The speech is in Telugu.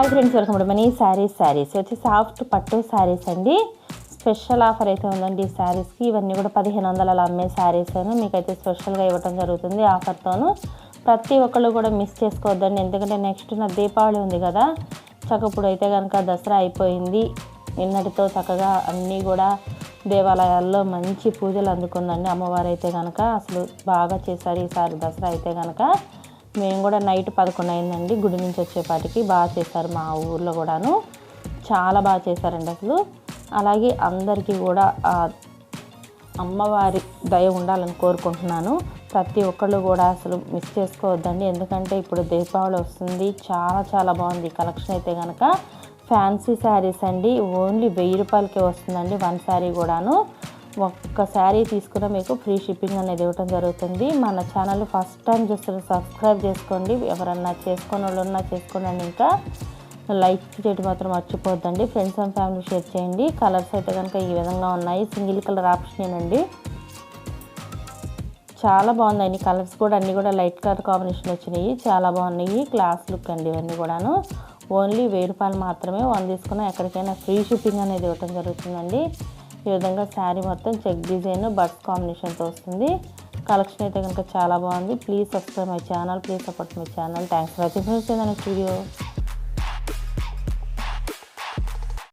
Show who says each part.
Speaker 1: Hi friends welcome to Mani saris saris వచ్చి సాఫ్ట్ పట్టు శారీస్ అండి. స్పెషల్ ఆఫర్ అయితే ఉందండి ఈ శారీస్కి ఇవన్నీ కూడా పదిహేను వందల అలా అమ్మే శారీస్ అని మీకైతే స్పెషల్గా ఇవ్వడం జరుగుతుంది ఆఫర్తోను ప్రతి ఒక్కళ్ళు కూడా మిస్ చేసుకోవద్దండి. ఎందుకంటే నెక్స్ట్ నా దీపావళి ఉంది కదా. చక్కప్పుడు అయితే కనుక దసరా అయిపోయింది. నిన్నటితో చక్కగా అన్నీ కూడా దేవాలయాల్లో మంచి పూజలు అందుకుందండి. అమ్మవారు అయితే కనుక అసలు బాగా చేశారు ఈసారి దసరా అయితే కనుక మేము కూడా నైట్ పదకొండు అయిందండి. గుడి నుంచి వచ్చేపాటికి బాగా చేశారు మా ఊర్లో కూడాను. చాలా బాగా చేశారండి అసలు. అలాగే అందరికీ కూడా అమ్మవారి దయ ఉండాలని కోరుకుంటున్నాను. ప్రతి ఒక్కళ్ళు కూడా అసలు మిస్ చేసుకోవద్దండి. ఎందుకంటే ఇప్పుడు దీపావళి వస్తుంది. చాలా చాలా బాగుంది కలెక్షన్ అయితే కనుక ఫ్యాన్సీ శారీస్ అండి. ఓన్లీ వెయ్యి రూపాయలకే వస్తుందండి వన్ శారీ కూడాను. ఒక్క శారీ తీసుకున్న మీకు ఫ్రీ షిప్పింగ్ అనేది ఇవ్వడం జరుగుతుంది. మన ఛానల్ ఫస్ట్ టైం చూస్తున్న సబ్స్క్రైబ్ చేసుకోండి. ఎవరన్నా చేసుకున్న వాళ్ళు ఉన్నా చేసుకోండి. ఇంకా లైక్ చేయడం మాత్రం మర్చిపోద్దండి ఫ్రెండ్స్ అండ్ ఫ్యామిలీ షేర్ చేయండి. కలర్స్ అయితే కనుక ఈ విధంగా ఉన్నాయి. సింగిల్ కలర్ ఆప్షన్ అండి చాలా బాగున్నాయి. కలర్స్ కూడా అన్నీ కూడా లైట్ కలర్ కాంబినేషన్ వచ్చినాయి. చాలా బాగున్నాయి. క్లాస్ లుక్ అండి ఇవన్నీ కూడాను. ఓన్లీ వెయ్యి రూపాయలు మాత్రమే వన్ తీసుకున్న ఎక్కడికైనా ఫ్రీ షిప్పింగ్ అనేది ఇవ్వటం జరుగుతుందండి. ఈ విధంగా శారీ మొత్తం చెక్ డిజైన్ బర్డ్స్ కాంబినేషన్తో వస్తుంది. కలెక్షన్ అయితే కనుక చాలా బాగుంది. Please subscribe my channel please support my channel thanks for watching friends studio